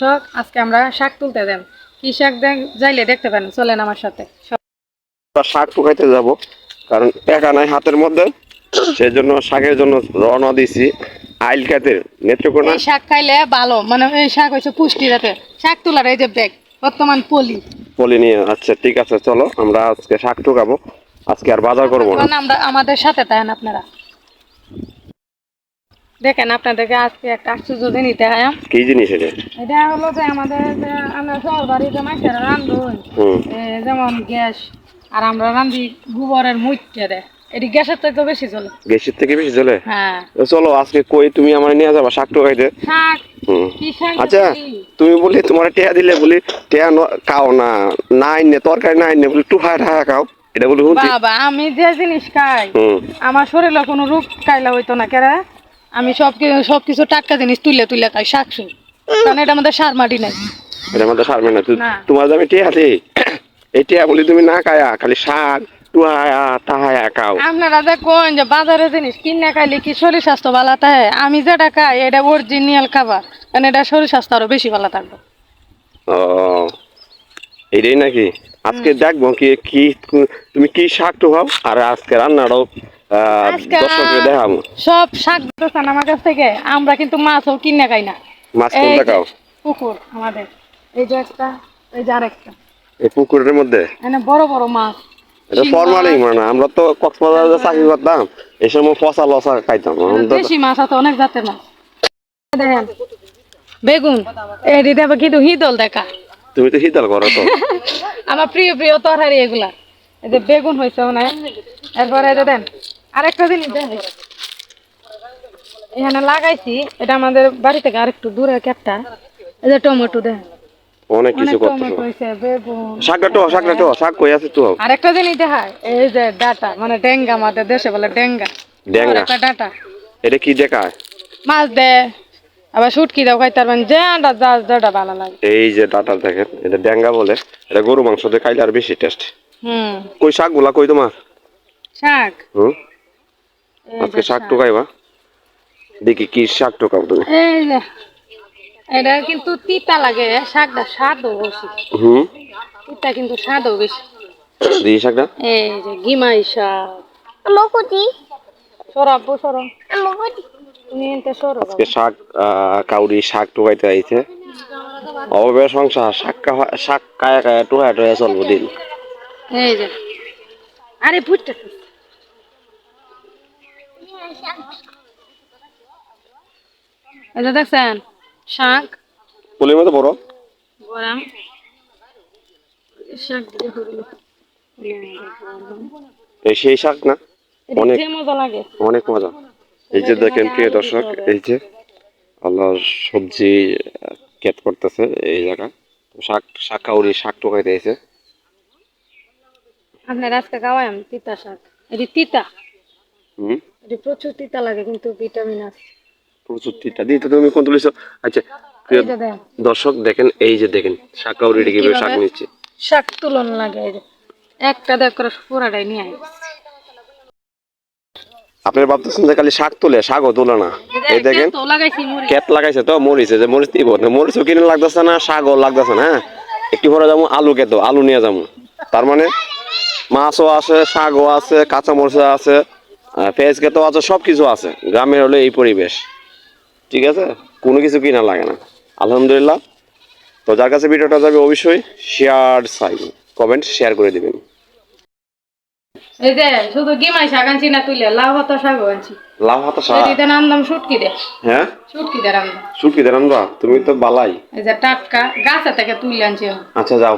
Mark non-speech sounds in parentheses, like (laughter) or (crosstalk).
দর্শক আজকে আমরা শাক তুলতে দেন কি শাক যাইলে দেখতে পারেন চলেন আমার সাথে। শাক টুকাইতে যাব কারণ টাকা নাই হাতের মধ্যে। সেই জন্য শাকের জন্য রওনা দিছি আইল খাতের নেত্রকোনা। এই শাক খাইলে ভালো মানে এই শাক হচ্ছে পুষ্টি যাতে শাক তোলার এই যে ব্যাগ বর্তমান পলি। পলি নিয়ে আচ্ছা ঠিক আছে চলো আমরা আজকে শাক টুকাবো আজকে আর বাজার করব না আমরা আমাদের সাথে থাকেন আপনারা। দেখেন আপনাদেরকে আজকে একটা আশ্চর্য জিনিস দেখাম কি জিনিস এটা? এটা হলো যে আমাদের যে আমরা শহর বাড়িতে মাছের রান্ধুন হুম। যেমন গ্যাস আর আমরা রান্ধি গোবরের মুইটে দেয় এটি গ্যাসের থেকে বেশি চলে গ্যাসের থেকে বেশি চলে হ্যাঁ। তো চলো আজকে কই তুমি আমার নিয়ে যাবা? শাক টুকাইতে শাক? আচ্ছা তুমি বলি তোমার টেয়া দিলে বলি টেয়া খাও না নাই নে তরকারি নাই নে বলি টুফায় ঢাকা খাও। এটা বলি বাবা আমি যে জিনিস খাই হুম। আমার শরীরে কোনো রোগ কাইলা হইতো না কেরা? আমি সব সব কিছু টাটকা জিনিস তুলে তুলে খাই শাক সুর কারণ এটা আমাদের সার মাটি নাই। এটা সারবে না। তু- না। তোমার টিয়া এই টিয়া বলি তুমি না খায়া খালি শাক টুহায়া তাহায়া খাও। আপনারা যে কোন যে বাজারে জিনিস কিনে খাইলে কি শরীর স্বাস্থ্য ভালো থাকে? আমি যেটা খাই এটা অরিজিনাল খাবার। কারণ এটা শরীর স্বাস্থ্য আরও বেশি ভালো থাকবে। ও এটাই নাকি? আজকে দেখব কি কি তুমি কি শাক টুকাও আর আজকে রান্নাটাও দেখাবো। সব শাক দিতেছেন আমার কাছ থেকে আমরা কিন্তু মাছও কিনে খাই না। মাছ পুকুর আমাদের। এই যে একটা এই যে আরেকটা। এই পুকুরের মধ্যে? বড় বড় মাছ। এটা মানে আমরা তো কক্সবাজারে চাকরি করতাম এই সময় পচা লসা খাইতাম। এখন মাছ আছে অনেক জাতের মাছ। দেখেন বেগুন। কিন্তু হিদল দেখা। তুমি তো করো তো। (laughs) আমার প্রিয় প্রিয় তরকারি এগুলা। এই যে বেগুন হয়েছে মনে এরপরে দেন আরেকটা এখানে লাগাইছি এটা আমাদের বাড়ি থেকে আরেকটু দূরে একটা এই যে টমেটো দেন অনেক কিছু শাক কই আছে তো? আরেকটা জিনিস দেখায় এই যে ডাটা মানে ডেঙ্গা আমাদের দেশে বলে ডেঙ্গা। ডেঙ্গা? ডাটা। এটা কি দেখায়? মাছ দে। আবার শুটকি দাও খাইতে পারবেন যে আন্ডা যা ভালো লাগে। এই যে ডাটা দেখেন এটা ড্যাঙ্গা বলে এটা গরু মাংস দিয়ে খাইলে আর বেশি টেস্ট হুম। কই শাকগুলা কই তোমার? শাক? হুম? আজকে শাক টুকাইবা? দেখি কি শাক টুকাও তুমি। এটা কিন্তু তিতা লাগে শাকটা স্বাদও বেশি। হুম? তিতা কিন্তু স্বাদও বেশি। দেখি শাকটা। এই যে গিমাই শাক। মকুটি সরাবো সরম আজকে শাক কাউরি শাক টুকাইতে আইছে। অভাবে সংসার শাক শাক কায়া কায়া টুকায় টুকায় চলবো দিন। এই যে। আরে ফুটতে এই যে দেখছেন শাক। পুলির মতো বড়। গরম। শাক এই সেই শাক না? অনেক মজা লাগে। অনেক মজা। এই যে দেখেন প্রিয় দর্শক এই যে আল্লাহর সবজি কেট করতেছে এই জায়গায় শাক শাক কাউরি শাক টুকাইতে আইছে আপনার আজকে খাওয়াই তিতা শাক। এটি তিতা। হুম? এটি প্রচুর তিতা লাগে কিন্তু ভিটামিন আছে। প্রচুর তিনটা দিতে তুমি কোন তুলিছো আচ্ছা প্রিয় দর্শক দেখেন এই যে দেখেন শাক শাক? নিচ্ছে। শাক তুলন লাগে একটা দেখ করে পুরাটাই নিয়ে আপনার ভাবতেছেন যে খালি শাক তোলে শাকও তোলে না। এই দেখেন তো কেট লাগাইছে তো মরিছে যে মরিচ দিব। মরিচও কিনে লাগতেছে না শাকও লাগতেছে না হ্যাঁ? একটু পরে যাব আলু কেতো আলু নিয়ে যাব। তার মানে মাছও আছে শাকও আছে কাঁচা মরিচ আছে। পেঁয়াজ কেতো আছে সব কিছু আছে। গ্রামের হলে এই পরিবেশ। ঠিক আছে? কোনো কিছু কিনা লাগে না। আলহামদুলিল্লাহ। তো যার কাছে ভিডিওটা যাবে অবশ্যই শেয়ার সাইন কমেন্ট শেয়ার করে দিবেন। এই যে শুধু গিমাই শাক আনছি না তুলে লাউ হতো শাক আনছি। লাভ হাতা শাক এটিতে নামদাম শুটকি দে। হ্যাঁ? শুটকি দে তুমি তো বালাই। এই যে টাটকা গাছে থেকে তুলে আনছি। আচ্ছা যাও।